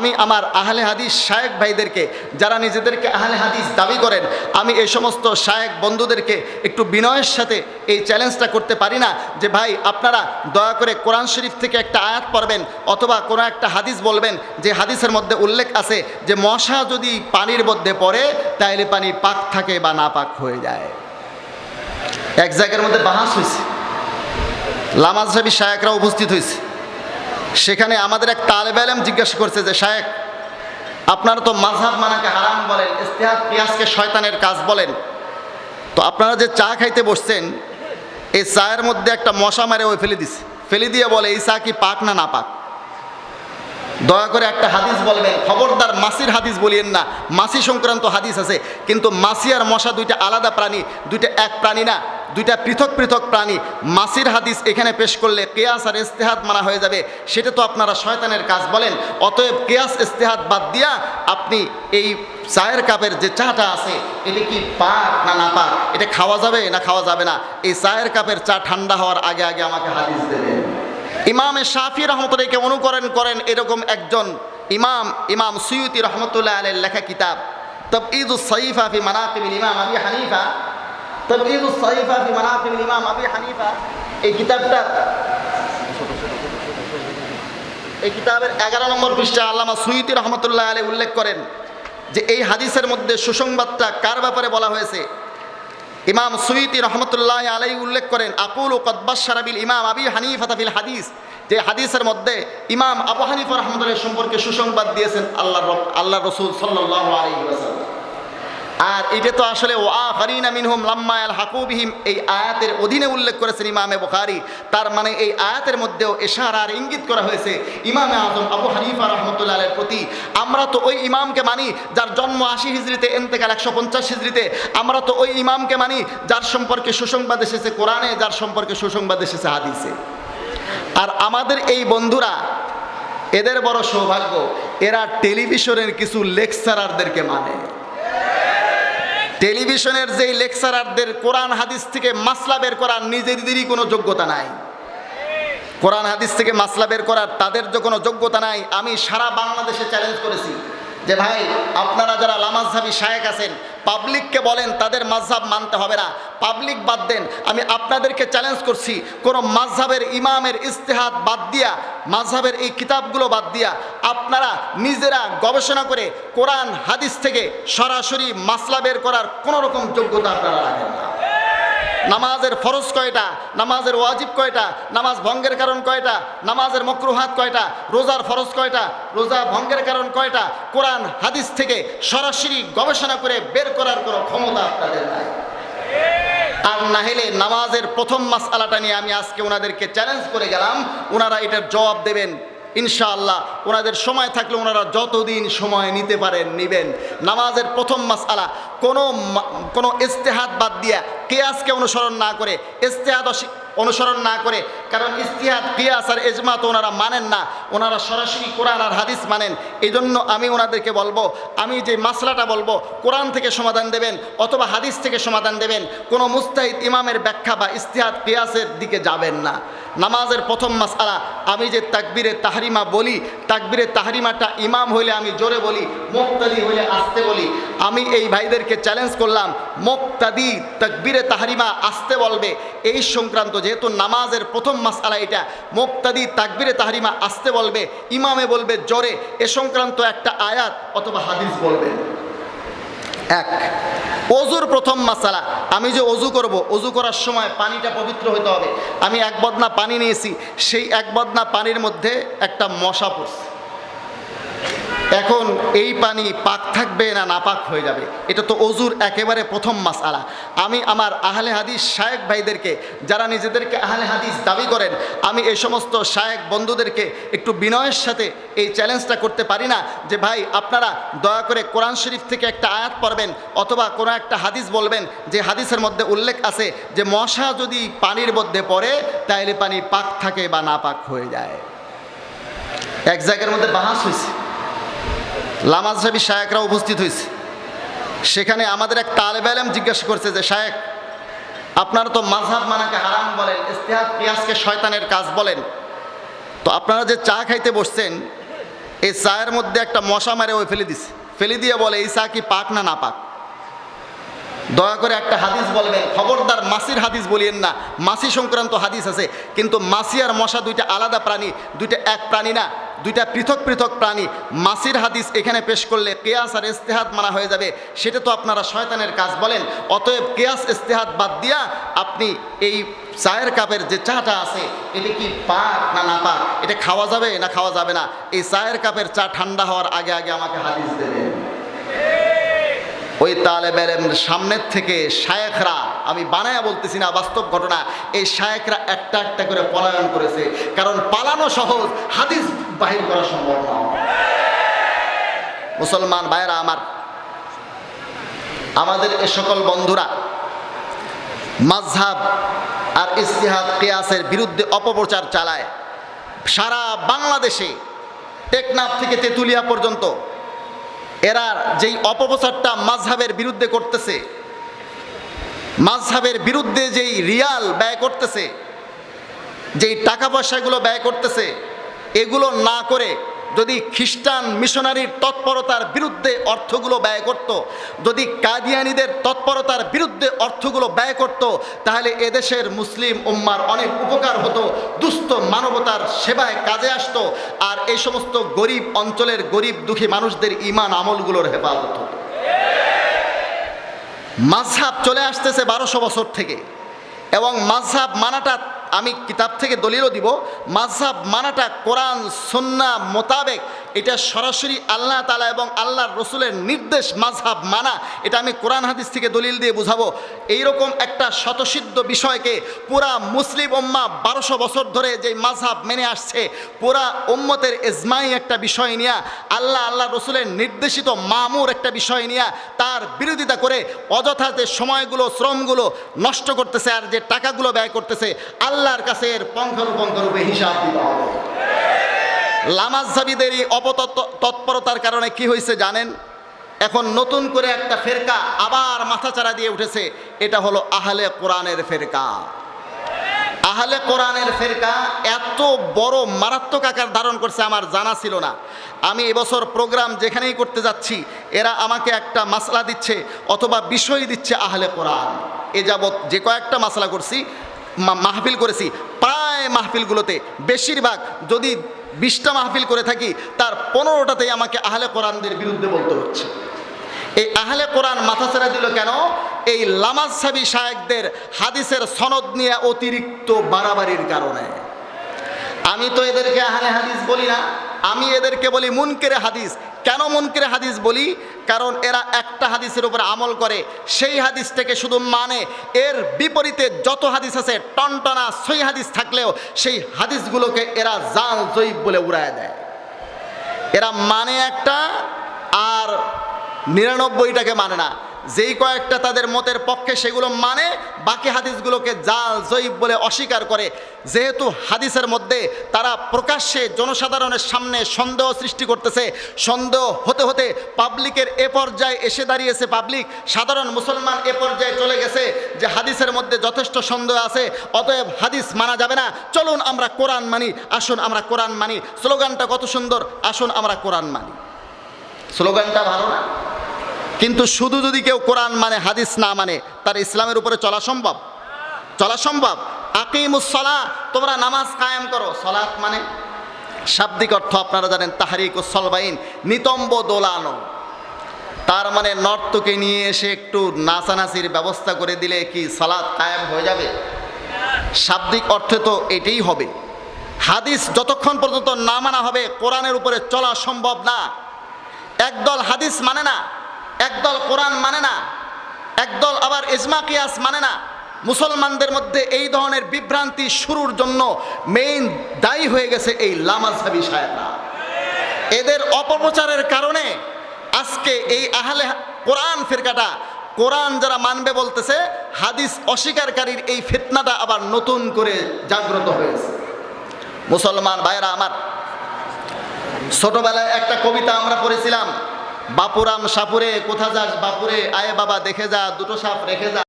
আমি আমার আহলে হাদিস শায়েক ভাইদেরকে, যারা নিজেদেরকে আহলে হাদিস দাবি করেন, আমি এই সমস্ত শায়েক বন্ধুদেরকে একটু বিনয়ের সাথে এই চ্যালেঞ্জটা করতে পারি না যে ভাই আপনারা দয়া করে কোরআন শরীফ থেকে একটা আয়াত পড়বেন অথবা কোনো একটা হাদিস বলবেন যে হাদিসের মধ্যে উল্লেখ আছে যে মশা যদি পানির মধ্যে পড়ে তাহলে পানি পাক থাকে বা না পাক হয়ে যায়। এক জায়গার মধ্যে বাহাস হয়েছে লামাজ সাহেবী শায়েকরা উপস্থিত হয়েছে সেখানে আমাদের এক তালেব আলেম জিজ্ঞাসা করছে যে শায়েক আপনারা তো মাঝহাব মানাকে হারাম বলেন ইস্তেহাদ পিয়াজকে শয়তানের কাজ বলেন। তো আপনারা যে চা খাইতে বসছেন, এই চায়ের মধ্যে একটা মশা মারে ওই ফেলে দিছে। ফেলে দিয়ে বলে, এই চা কি পাক না না পাক? দয়া করে একটা হাদিস বলবেন, খবরদার মাসির হাদিস বলিয়েন না, মাসি সংক্রান্ত হাদিস আছে। কিন্তু মাসি আর মশা দুইটা আলাদা প্রাণী, দুইটা এক প্রাণী না। দুইটা পৃথক পৃথক প্রাণী। মাসির হাদিস এখানে পেশ করলে কেয়াস আর ইস্তেহাদ মানা হয়ে যাবে। সেটা তো আপনারা শয়তানের কাজ বলেন। অতএব কেয়াস, ইস্তেহাদ বাদ দিয়া আপনি এই চায়ের কাপের যে চাটা আছে, এটা কি পাক না না পাক? এটা খাওয়া যাবে না খাওয়া যাবে না? এই চায়ের কাপের চা ঠান্ডা হওয়ার আগে আগে আমাকে হাদিস দেবেন। ইমামে শাফি রহমতুল্লাহকে অনুকরণ করেন এরকম একজন ইমাম ইমাম সুয়ুতি রহমতুল্লাহ আলের লেখা কিতাব। তব ঈদ সঈফা ফি মানাকিবিল ইমাম আবি হানিফা। তব ঈদ সঈফা ফি মানাকিবিল ইমাম আবি হানিফা। এই কিতাবটা এই কিতাবের এগারো নম্বর পৃষ্ঠা আল্লামা সুয়ুতি রহমতুল্লাহ আলী উল্লেখ করেন যে এই হাদিসের মধ্যে সুসংবাদটা কার ব্যাপারে বলা হয়েছে? ইমাম সুইতি রহমতুল্লাহ আলাই উল্লেখ করেন, আকুল ও কদ্বাস সারাবিল ইমাম আবি হানিফাতাফিল হাদিস। যে হাদিসের মধ্যে ইমাম আবু হানিফা রহমতুল্লাহ সম্পর্কে সুসংবাদ দিয়েছেন আল্লাহ আল্লাহ রসুল সাল্লাহ আলী আর এটা তো আসলে ও আফারিনা মিনহুম লাম্মা আল হাকুবিহিম এই আয়াতের অধীনে উল্লেখ করেছেন ইমামে বুখারি। তার মানে এই আয়াতের মধ্যেও এশার আর ইঙ্গিত করা হয়েছে ইমামে আজম আবু হানিফা রহমতুল্লাহ আলের প্রতি। আমরা তো ওই ইমামকে মানি যার জন্ম আশি হিজড়িতে, এন্তেকাল একশো পঞ্চাশ হিজড়িতে। আমরা তো ওই ইমামকে মানি যার সম্পর্কে সুসংবাদ এসেছে কোরআনে, যার সম্পর্কে সুসংবাদ এসেছে হাদিসে। আর আমাদের এই বন্ধুরা, এদের বড় সৌভাগ্য, এরা টেলিভিশনের কিছু লেকচারারদেরকে মানে। টেলিভিশনের যেই লেকচারারদের কোরআন হাদিস থেকে মাসলা বের করার নিজেদেরই কোনো যোগ্যতা নাই। কোরআন হাদিস থেকে মাসলা বের করার তাদের যে কোনো যোগ্যতা নাই। আমি সারা বাংলাদেশে চ্যালেঞ্জ করেছি। যে ভাই, আপনারা যারা লামাজহাবি শায়েক আছেন পাবলিককে বলেন, তাদের মাঝহাব মানতে হবে না। পাবলিক বাদ দেন, আমি আপনাদেরকে চ্যালেঞ্জ করছি, কোনো মাঝহাবের ইমামের ইস্তেহাদ বাদ দিয়া মাঝহাবের এই কিতাবগুলো বাদ দিয়া, আপনারা নিজেরা গবেষণা করে কোরআন, হাদিস থেকে সরাসরি মাসলা বের করার কোনো রকম যোগ্যতা আপনারা রাখেন না। নামাজের ফরজ কয়টা? নামাজের ওয়াজিব কয়টা? নামাজ ভঙ্গের কারণ কয়টা? নামাজের মকরুহাত কয়টা? রোজার ফরজ কয়টা? রোজা ভঙ্গের কারণ কয়টা? কোরআন, হাদিস থেকে সরাসরি গবেষণা করে বের করার কোনো ক্ষমতা আপনাদের নাই। আর না হলে নামাজের প্রথম মাস আলাটা নিয়ে আমি আজকে ওনাদেরকে চ্যালেঞ্জ করে গেলাম। ওনারা এটার জবাব দেবেন। ইনশাআল্লাহ ওনাদের সময় থাকলে ওনারা যতদিন সময় নিতে পারেন, নিবেন। নামাজের প্রথম মাসআলা, কোনো কোনো ইস্তেহাত বাদ দিয়া কেয়াসকে অনুসরণ না করে ইস্তেহাদ অনুসরণ না করে কারণ ইস্তিহাদ কিয়াস আর এজমা তো ওনারা মানেন না। ওনারা সরাসরি কোরআন আর হাদিস মানেন। এই জন্য আমি ওনাদেরকে বলব, আমি যে মাসলাটা বলব, কোরআন থেকে সমাধান দেবেন অথবা হাদিস থেকে সমাধান দেবেন, কোনো মুস্তাহিদ ইমামের ব্যাখ্যা বা ইস্তিহাদ কিয়াসের দিকে যাবেন না। নামাজের প্রথম মাসআলা, আমি যে তাকবীরে তাহরিমা বলি, তাকবীরে তাহরিমাটা ইমাম হইলে আমি জোরে বলি, মুক্তাদি হইলে আসতে বলি। আমি এই ভাইদেরকে চ্যালেঞ্জ করলাম, মুক্তাদি তাকবীরে তাহরিমা আসতে বলবে। এই সংক্রান্ত যেহেতু নামাজের প্রথম মাসআলা এটা। মোক্তাদি তাকবিরে তাহারিমা আসতে বলবে, ইমামে বলবে, জ্বরে। এ সংক্রান্ত একটা আয়াত অথবা হাদিস বলবে। এক অজুর প্রথম মাসালা আমি যে অজু করব অজু করার সময় পানিটা পবিত্র হতে হবে। আমি এক বদনা পানি নিয়েছি, সেই এক বদনা পানির মধ্যে একটা মশা পড়ছে। এখন এই পানি পাক থাকবে না নাপাক হয়ে যাবে? এটা তো অজুর একেবারে প্রথম মাসালা আমি আমার আহলে হাদিস শায়েক ভাইদেরকে, যারা নিজেদেরকে আহলে হাদিস দাবি করেন, আমি এই সমস্ত শায়েক বন্ধুদেরকে একটু বিনয়ের সাথে এই চ্যালেঞ্জটা করতে পারি না যে, ভাই, আপনারা দয়া করে কোরআন শরীফ থেকে একটা আয়াত পড়বেন অথবা কোনো একটা হাদিস বলবেন যে, হাদিসের মধ্যে উল্লেখ আছে যে, মশা যদি পানির মধ্যে পড়ে তাহলে পানি পাক থাকে বা না পাক হয়ে যায়। এক জায়গার মধ্যে বাহাস হয়েছে লামাজ সাহেবী, শায়েকরা উপস্থিত হয়েছে। সেখানে আমাদের এক তালেব আলেম জিজ্ঞাসা করছে যে, শায়েক, আপনারা তো মাঝহাব মানাকে হারাম বলেন, ইস্তেহাদ, পিয়াজকে শয়তানের কাজ বলেন। তো আপনারা যে চা খাইতে বসছেন, এই চায়ের মধ্যে একটা মশা মারে ওই ফেলে দিছে। ফেলে দিয়ে বলে, এই চা কি পাক না না পাক? দয়া করে একটা হাদিস বলবেন, খবরদার মাসির হাদিস বলিয়েন না, মাসি সংক্রান্ত হাদিস আছে। কিন্তু মাসি আর মশা দুইটা আলাদা প্রাণী, দুইটা এক প্রাণী না। দুইটা পৃথক পৃথক প্রাণী। মাসির হাদিস এখানে পেশ করলে কেয়াস আর ইস্তেহাদ মানা হয়ে যাবে। সেটা তো আপনারা শয়তানের কাজ বলেন। অতএব কেয়াস, ইস্তেহাদ বাদ দিয়া আপনি এই চায়ের কাপের যে চাটা আছে, এটা কি পাক না না পাক? এটা খাওয়া যাবে না খাওয়া যাবে না? এই চায়ের কাপের চা ঠান্ডা হওয়ার আগে আগে আমাকে হাদিস দেবেন। ওই তালেবের সামনের থেকে শায়েখরা, আমি বানায়া বলতেছি না, বাস্তব ঘটনা, এই শায়েখরা একটা একটা করে পলায়ন করেছে। কারণ পালানো সহজ, হাদিস বাহির করা সম্ভব না। মুসলমান ভাইরা আমার, আমাদের এ সকল বন্ধুরা মাঝহাব আর ইস্তিহাদ কেয়াসের বিরুদ্ধে অপপ্রচার চালায়। সারা বাংলাদেশে টেকনাফ থেকে তেঁতুলিয়া পর্যন্ত এরা যেই অপপ্রচারটা মাঝহাবের বিরুদ্ধে করতেছে মাঝহাবের বিরুদ্ধে যেই রিয়াল ব্যয় করতেছে, যেই টাকা পয়সাগুলো ব্যয় করতেছে এগুলো না করে যদি খ্রিস্টান মিশনারির তৎপরতার বিরুদ্ধে অর্থগুলো ব্যয় করত, যদি কাদিয়ানিদের তৎপরতার বিরুদ্ধে অর্থগুলো ব্যয় করত, তাহলে এদেশের মুসলিম উম্মার অনেক উপকার হতো, দুস্থ মানবতার সেবায় কাজে আসতো, আর এই সমস্ত গরিব অঞ্চলের গরিব দুঃখী মানুষদের ইমান আমলগুলোর হেফাজত হতো। মাঝহাব চলে আসতেছে বারোশো বছর থেকে, এবং মাঝহাব মানাটা আমি কিতাব থেকে দলিলও দিব মাঝহাব মানাটা কোরআন সন্না মোতাবেক এটা সরাসরি আল্লাহ তালা এবং আল্লাহর রসুলের নির্দেশ মাঝহাব মানা। এটা আমি কোরআন হাদিস থেকে দলিল দিয়ে বুঝাবো। এইরকম একটা শতসিদ্ধ বিষয়কে পুরা মুসলিম ওম্মা বারোশো বছর ধরে যে মাঝহাব মেনে আসছে, পুরা উম্মতের ইজমাই একটা বিষয় নিয়ে, আল্লাহ আল্লাহ রসুলের নির্দেশিত মামুর একটা বিষয় নিয়ে তার বিরোধিতা করে অযথা যে সময়গুলো, শ্রমগুলো নষ্ট করতেছে আর যে টাকাগুলো ব্যয় করতেছে, আল্লাহর কাছে এর পঙ্খানুপঙ্খরূপে হিসাব দিতে হবে। লামাজহাবিদের এই অপতৎ তৎপরতার কারণে কি হয়েছে জানেন? এখন নতুন করে একটা ফেরকা আবার মাথাচাড়া দিয়ে উঠেছে। এটা হলো আহলে কোরআনের ফেরকা। আহলে কোরআনের ফেরকা এত বড় মারাত্মক আকার ধারণ করছে আমার জানা ছিল না। আমি এবছর প্রোগ্রাম যেখানেই করতে যাচ্ছি, এরা আমাকে একটা মাসলা দিচ্ছে অথবা বিষয় দিচ্ছে আহলে কোরআন। এ যাবৎ যে কয়েকটা মাসলা করছি মাহফিল করেছি, প্রায় মাহফিলগুলোতে বেশিরভাগ যদি বিশটা মাহফিল করে থাকি, তার পনেরোটাতেই আমাকে আহলে কোরআনদের বিরুদ্ধে বলতে হচ্ছে। এই আহলে কোরআন মাথা ছেড়ে দিল কেন? এই লামাজ সাবি শায়েকদের হাদিসের সনদ নিয়ে অতিরিক্ত বাড়াবাড়ির কারণে। আমি তো এদেরকে আহলে হাদিস বলি না। আমি এদেরকে বলি মুনকেরে হাদিস। কেন মুনকেরে হাদিস বলি? কারণ এরা একটা হাদিসের উপর আমল করে, সেই হাদিসটাকে শুধু মানে। এর বিপরীতে যত হাদিস আছে, টনটনা সই হাদিস থাকলেও সেই হাদিসগুলোকে এরা জাল জৈব বলে উড়ায় দেয়। এরা মানে একটা, আর নিরানব্বইটাকে মানে না। যেই কয়েকটা তাদের মতের পক্ষে সেগুলো মানে বাকি হাদিসগুলোকে জাল, জয়ীব বলে অস্বীকার করে। যেহেতু হাদিসের মধ্যে তারা প্রকাশ্যে জনসাধারণের সামনে সন্দেহ সৃষ্টি করতেছে, সন্দেহ হতে হতে পাবলিকের এ পর্যায়ে এসে দাঁড়িয়েছে পাবলিক, সাধারণ মুসলমান এ পর্যায়ে চলে গেছে যে হাদিসের মধ্যে যথেষ্ট সন্দেহ আছে, অতএব হাদিস মানা যাবে না। চলুন আমরা কোরআন মানি, আসুন আমরা কোরআন মানি। স্লোগানটা কত সুন্দর, আসুন আমরা কোরআন মানি। স্লোগানটা ভালো না? কিন্তু শুধু যদি কেউ কোরআন মানে হাদিস না মানে তার ইসলামের উপরে চলা সম্ভব? চলা সম্ভব? আকিমুসলা তোমরা নামাজ কায়েম করো। সলাৎ মানে? শাব্দিক অর্থ আপনারা জানেন তাহারিক ও সলবাইন, নিতম্ব দোলানো। তার মানে নর্তকে নিয়ে এসে একটু নাচানাচির ব্যবস্থা করে দিলে কি সালাদ কায়েম হয়ে যাবে? শাব্দিক অর্থে তো এটাই হবে। হাদিস যতক্ষণ পর্যন্ত না মানা হবে, কোরআনের উপরে চলা সম্ভব না। একদল হাদিস মানে না। একদল কোরআন মানে না, একদল আবার ইজমা কিয়াস মানে না। মুসলমানদের মধ্যে এই ধরনের বিভ্রান্তি শুরুর জন্য মেইন দায়ী হয়ে গেছে এই লামাজহাবি সাহেবরা। এদের অপপ্রচারের কারণে আজকে এই আহলে কোরআন ফিরকাটা, কোরআন যারা মানবে বলতেছে, হাদিস অস্বীকারীর এই ফিতনাটা আবার নতুন করে জাগ্রত হয়েছে। মুসলমান ভাইরা আমার, ছোটবেলায় একটা কবিতা আমরা পড়েছিলাম বাপুরাম সাপুরে কোথা যাস বাপুরে? আয়ে বাবা দেখে যা দুটো সাপ রেখে যা।